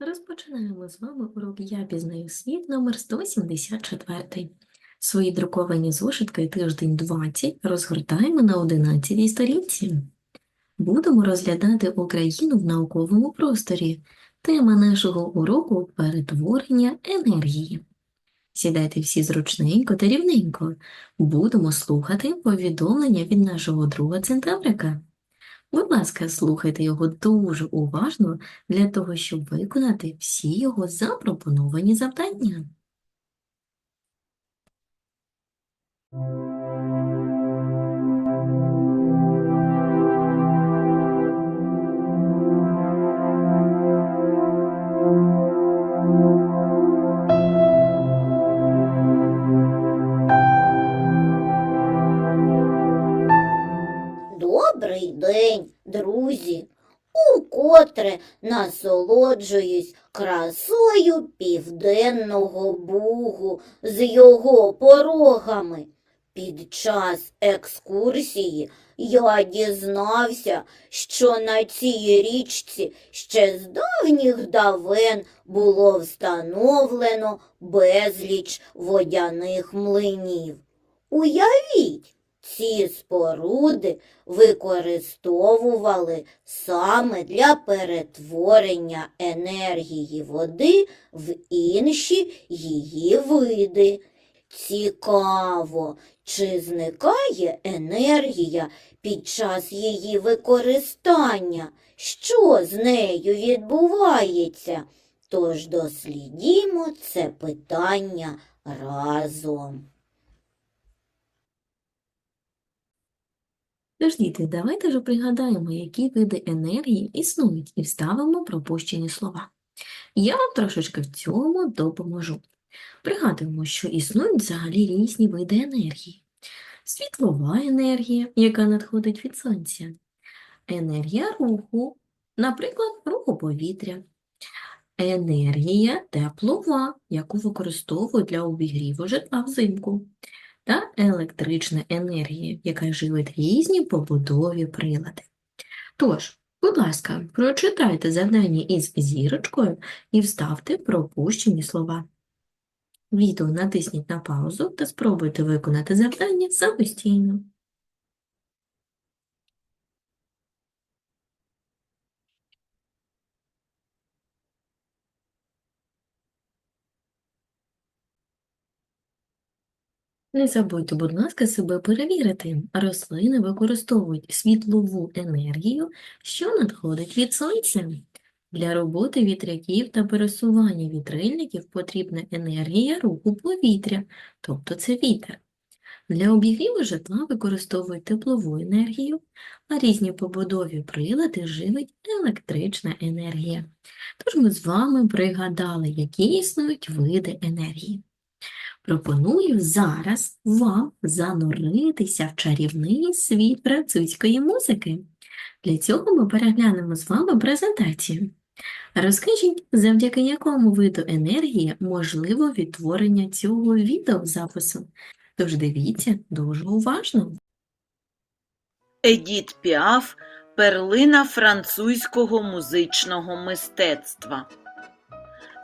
Розпочинаємо з вами урок Я пізнаю світ номер 174. Свої друковані зошитки тиждень 20 розгортаємо на 11 сторінці. Будемо розглядати Україну в науковому просторі. Тема нашого уроку – перетворення енергії. Сідайте всі зручненько та рівненько. Будемо слухати повідомлення від нашого друга Центаврика. Будь ласка, слухайте його дуже уважно для того, щоб виконати всі його запропоновані завдання. Добрий день, друзі! Укотре насолоджуюсь красою південного бугу з його порогами. Під час екскурсії я дізнався, що на цій річці ще з давніх давен було встановлено безліч водяних млинів. Уявіть, ці споруди використовували саме для перетворення енергії води в інші її види. Цікаво, чи зникає енергія під час її використання? Що з нею відбувається? Тож дослідімо це питання разом. Тож, діти, давайте вже пригадаємо, які види енергії існують, і вставимо пропущені слова. Я вам трошечки в цьому допоможу. Пригадуємо, що існують взагалі різні види енергії. Світлова енергія, яка надходить від сонця, енергія руху, наприклад, руху повітря, енергія теплова, яку використовують для обігріву житла взимку, та електрична енергія, яка живить різні побудові прилади. Тож, будь ласка, прочитайте завдання із зірочкою і вставте пропущені слова. Відео натисніть на паузу та спробуйте виконати завдання самостійно. Не забудьте, будь ласка, себе перевірити. Рослини використовують світлову енергію, що надходить від сонця. Для роботи вітряків та пересування вітрильників потрібна енергія руху повітря, тобто це вітер. Для обігріву житла використовують теплову енергію, а різні побудові прилади живить електрична енергія. Тож ми з вами пригадали, які існують види енергії. Пропоную зараз вам зануритися в чарівний світ французької музики. Для цього ми переглянемо з вами презентацію. Розкажіть, завдяки якому виду енергії можливо відтворення цього відеозапису. Тож дивіться дуже уважно. Едіт Піаф – перлина французького музичного мистецтва.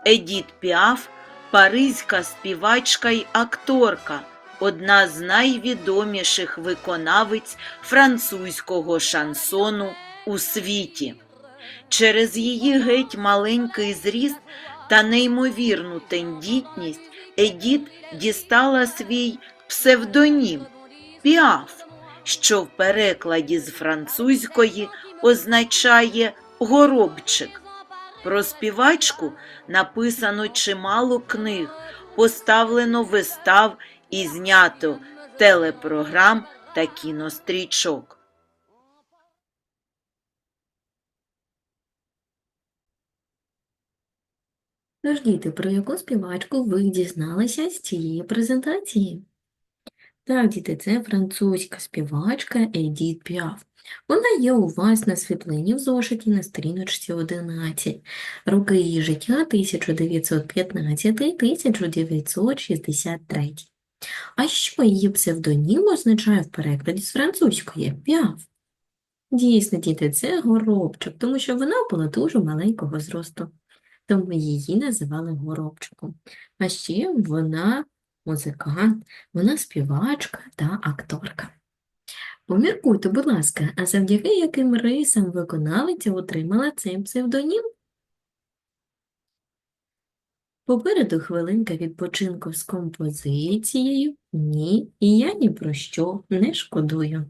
Едіт Піаф – паризька співачка й акторка, одна з найвідоміших виконавиць французького шансону у світі. Через її геть маленький зріст та неймовірну тендітність Едіт дістала свій псевдонім Піаф, що в перекладі з французької означає горобчик. Про співачку написано чимало книг, поставлено вистав і знято телепрограм та кінострічок. Тож, діти, про яку співачку ви дізналися з цієї презентації? Так, діти, це французька співачка Едіт Піаф. Вона є у вас на світлині в зошиті на сторіночці 11. Роки її життя 1915-1963. А що її псевдонім означає в перекладі з французької Піаф? Дійсно, діти, це горобчик, тому що вона була дуже маленького зросту. тому її називали горобчиком. А ще вона музикант, вона співачка та акторка. Поміркуйте, будь ласка, а завдяки яким рисам виконавиця отримала цей псевдонім? Попереду хвилинка відпочинку з композицією Ні, і я ні про що не шкодую.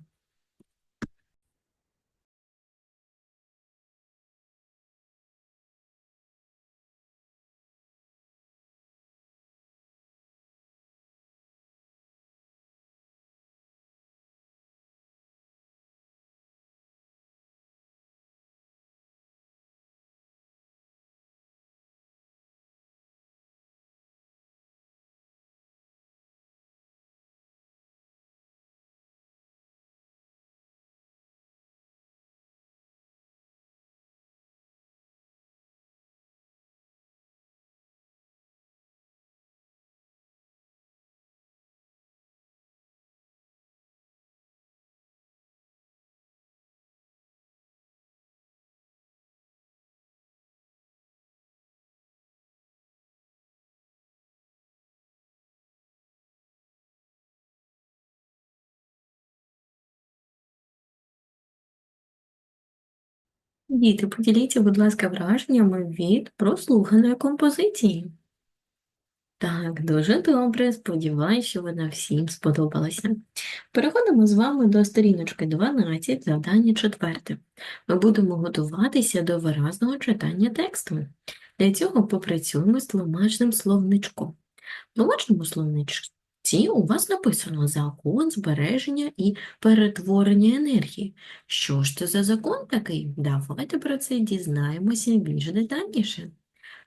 Діти, поділіться, будь ласка, враженнями від прослуханої композиції. Так, дуже добре. Сподіваюся, що вона всім сподобалася. Переходимо з вами до сторіночки 12, завдання 4. Ми будемо готуватися до виразного читання тексту. Для цього попрацюємо з тлумачним словничком. В тлумачному словничці у вас написано закон збереження і перетворення енергії. Що ж це за закон такий? Давайте про це дізнаємося більш детальніше.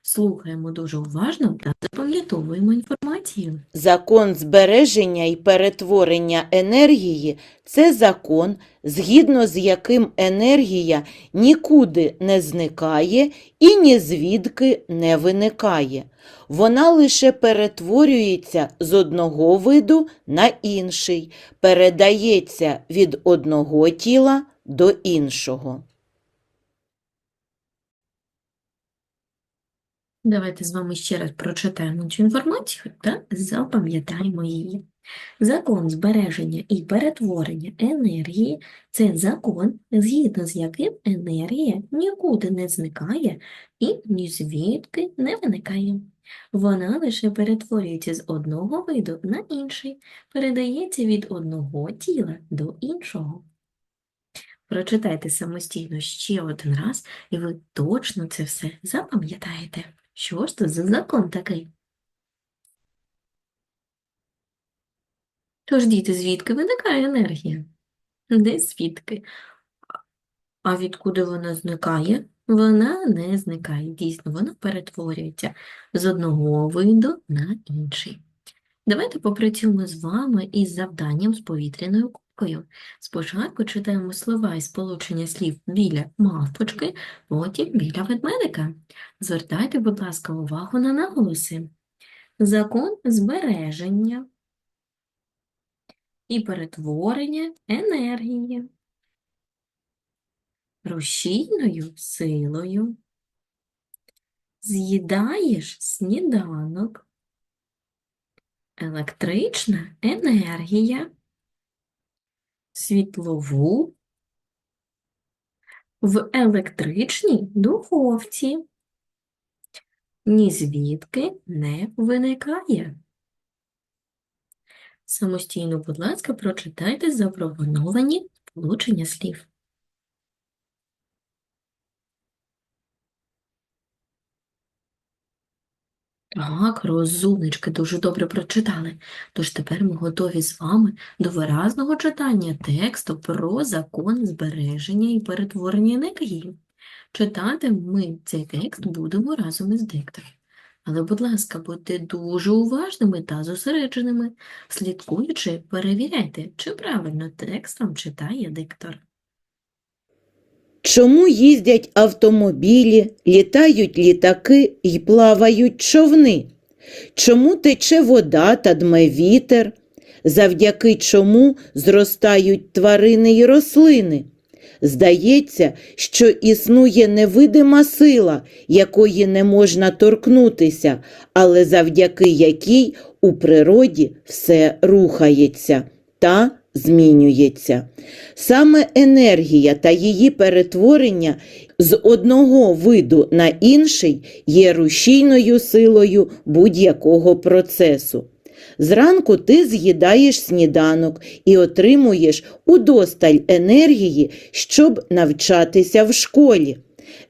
Слухаємо дуже уважно та запам'ятовуємо інформацію. Закон збереження і перетворення енергії це закон, згідно з яким енергія нікуди не зникає і ні звідки не виникає. Вона лише перетворюється з одного виду на інший, передається від одного тіла до іншого. Давайте з вами ще раз прочитаємо цю інформацію та запам'ятаємо її. Закон збереження і перетворення енергії – це закон, згідно з яким енергія нікуди не зникає і ні звідки не виникає. Вона лише перетворюється з одного виду на інший, передається від одного тіла до іншого. Прочитайте самостійно ще один раз, і ви точно це все запам'ятаєте. Що ж це за закон такий? Тож, діти, звідки виникає енергія? Не звідки? А відкуди вона зникає? Вона не зникає. Дійсно, вона перетворюється з одного виду на інший. Давайте попрацюємо з вами із завданням з повітряною кулькою. Спочатку читаємо слова і сполучення слів біля мавпочки, потім біля ведмедика. Звертайте, будь ласка, увагу на наголоси. Закон збереження і перетворення енергії рушійною силою. З'їдаєш сніданок, електрична енергія, світлову в електричній духовці. Ні звідки не виникає. Самостійно, будь ласка, прочитайте запропоновані сполучення слів. Так, розумнички, дуже добре прочитали. Тож тепер ми готові з вами до виразного читання тексту про закон збереження і перетворення енергії. Читати ми цей текст будемо разом із диктором. Але, будь ласка, будьте дуже уважними та зосередженими, слідкуючи, перевіряйте, чи правильно текст вам читає диктор. Чому їздять автомобілі, літають літаки і плавають човни? Чому тече вода та дме вітер? Завдяки чому зростають тварини й рослини? Здається, що існує невидима сила, якої не можна торкнутися, але завдяки якій у природі все рухається та змінюється. Саме енергія та її перетворення з одного виду на інший є рушійною силою будь-якого процесу. Зранку ти з'їдаєш сніданок і отримуєш удосталь енергії, щоб навчатися в школі.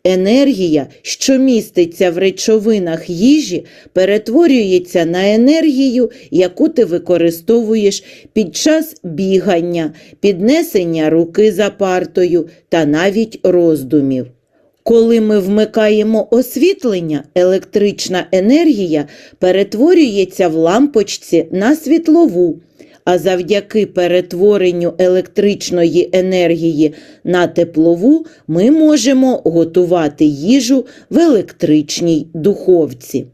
Енергія, що міститься в речовинах їжі, перетворюється на енергію, яку ти використовуєш під час бігання, піднесення руки за партою та навіть роздумів. Коли ми вмикаємо освітлення, електрична енергія перетворюється в лампочці на світлову, а завдяки перетворенню електричної енергії на теплову ми можемо готувати їжу в електричній духовці.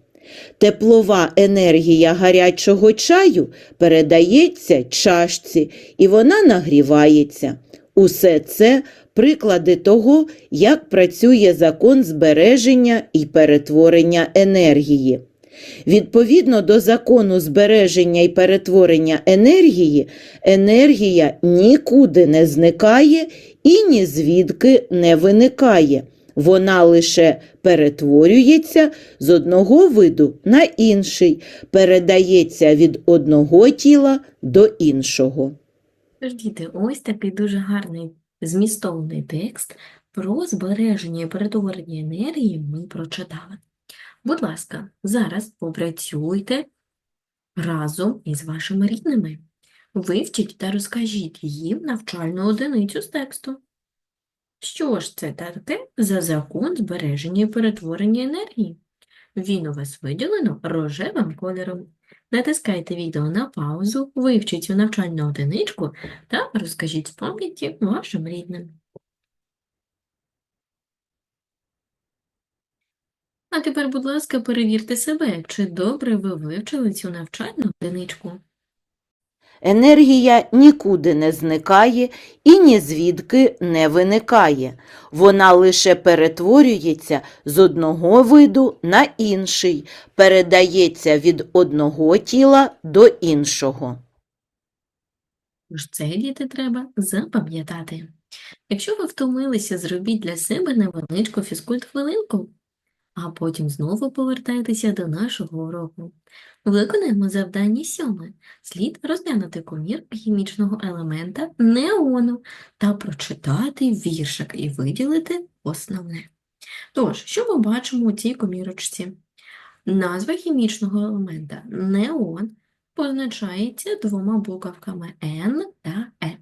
Теплова енергія гарячого чаю передається чашці і вона нагрівається. Усе це приклади того, як працює закон збереження і перетворення енергії. Відповідно до закону збереження і перетворення енергії, енергія нікуди не зникає і ні звідки не виникає. Вона лише перетворюється з одного виду на інший, передається від одного тіла до іншого. Діти, ось такий дуже гарний змістовний текст про збереження і перетворення енергії ми прочитали. Будь ласка, зараз попрацюйте разом із вашими рідними. Вивчіть та розкажіть їм навчальну одиницю з тексту. Що ж це таке за закон збереження і перетворення енергії? Він у вас виділено рожевим кольором. Натискайте відео на паузу, вивчіть цю навчальну одиничку та розкажіть з пам'яті вашим рідним. А тепер, будь ласка, перевірте себе, чи добре ви вивчили цю навчальну одиничку. Енергія нікуди не зникає і ні звідки не виникає. Вона лише перетворюється з одного виду на інший, передається від одного тіла до іншого. Тож це, діти, треба запам'ятати. Якщо ви втомилися, зробіть для себе невеличку фізкульт-хвилинку, а потім знову повертайтеся до нашого уроку. Виконаємо завдання сьоме. Слід розглянути комірку хімічного елемента неону та прочитати віршик і виділити основне. Тож, що ми бачимо у цій комірочці? Назва хімічного елемента неон позначається двома буковками N та E.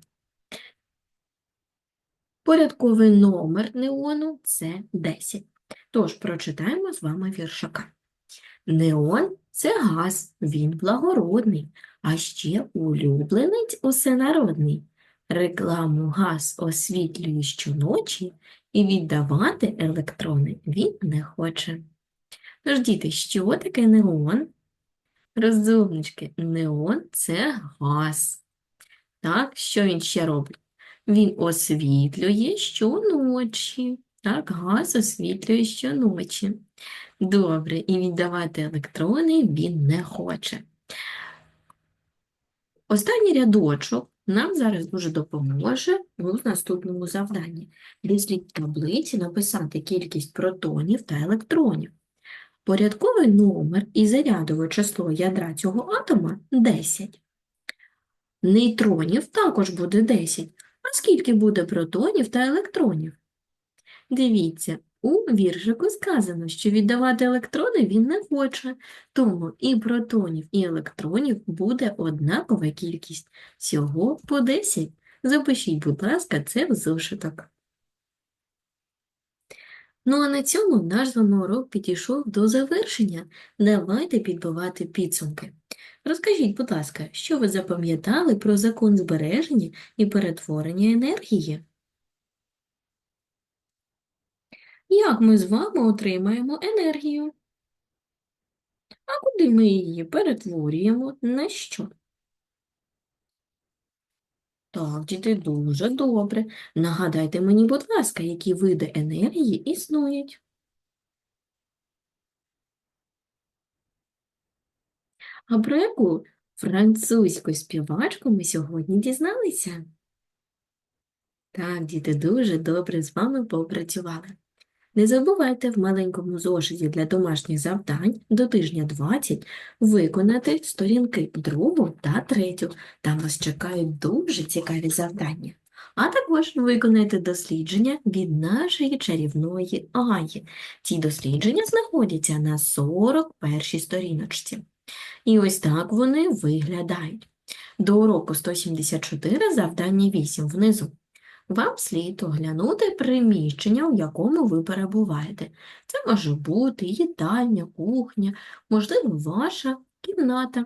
Порядковий номер неону – це 10. Тож, прочитаємо з вами віршика. Неон – це газ, він благородний, а ще улюбленець усенародний. Рекламу газ освітлює щоночі, і віддавати електрони він не хоче. Тож, діти, що таке неон? Розумнички, неон – це газ. Так, що він ще робить? Він освітлює щоночі. Так, газ освітлює щоночі. Добре, і віддавати електрони він не хоче. Останній рядочок нам зараз дуже допоможе у наступному завданні. Слід в таблиці написати кількість протонів та електронів. Порядковий номер і зарядове число ядра цього атома 10. Нейтронів також буде 10. А скільки буде протонів та електронів? Дивіться, у віршику сказано, що віддавати електрони він не хоче, тому і протонів, і електронів буде однакова кількість, всього по 10. Запишіть, будь ласка, це в зошиток. Ну а на цьому наш з вами урок підійшов до завершення. Давайте підбивати підсумки. Розкажіть, будь ласка, що ви запам'ятали про закон збереження і перетворення енергії? Як ми з вами отримаємо енергію? А куди ми її перетворюємо? На що? Так, діти, дуже добре. Нагадайте мені, будь ласка, які види енергії існують. А про яку французьку співачку ми сьогодні дізналися? Так, діти, дуже добре з вами попрацювали. Не забувайте в маленькому зошиті для домашніх завдань до тижня 20 виконати сторінки другу та третю. Там вас чекають дуже цікаві завдання. А також виконайте дослідження від нашої чарівної Аї. Ці дослідження знаходяться на 41 сторіночці. І ось так вони виглядають. До уроку 174 завдання 8 внизу. Вам слід оглянути приміщення, у якому ви перебуваєте. Це може бути їдальня, кухня, можливо, ваша кімната.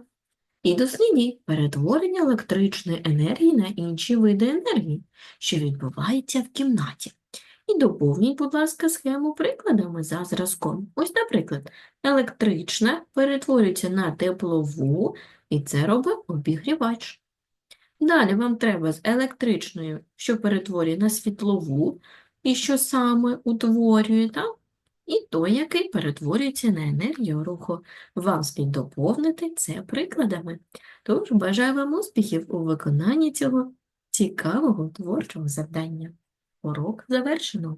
І дослідіть перетворення електричної енергії на інші види енергії, що відбувається в кімнаті. І доповніть, будь ласка, схему прикладами за зразком. Ось, наприклад, електрична перетворюється на теплову, і це робить обігрівач. Далі вам треба з електричною, що перетворює на світлову, і що саме утворює, так? І той, який перетворюється на енергію руху. Вам слід доповнити це прикладами. Тож бажаю вам успіхів у виконанні цього цікавого творчого завдання. Урок завершено.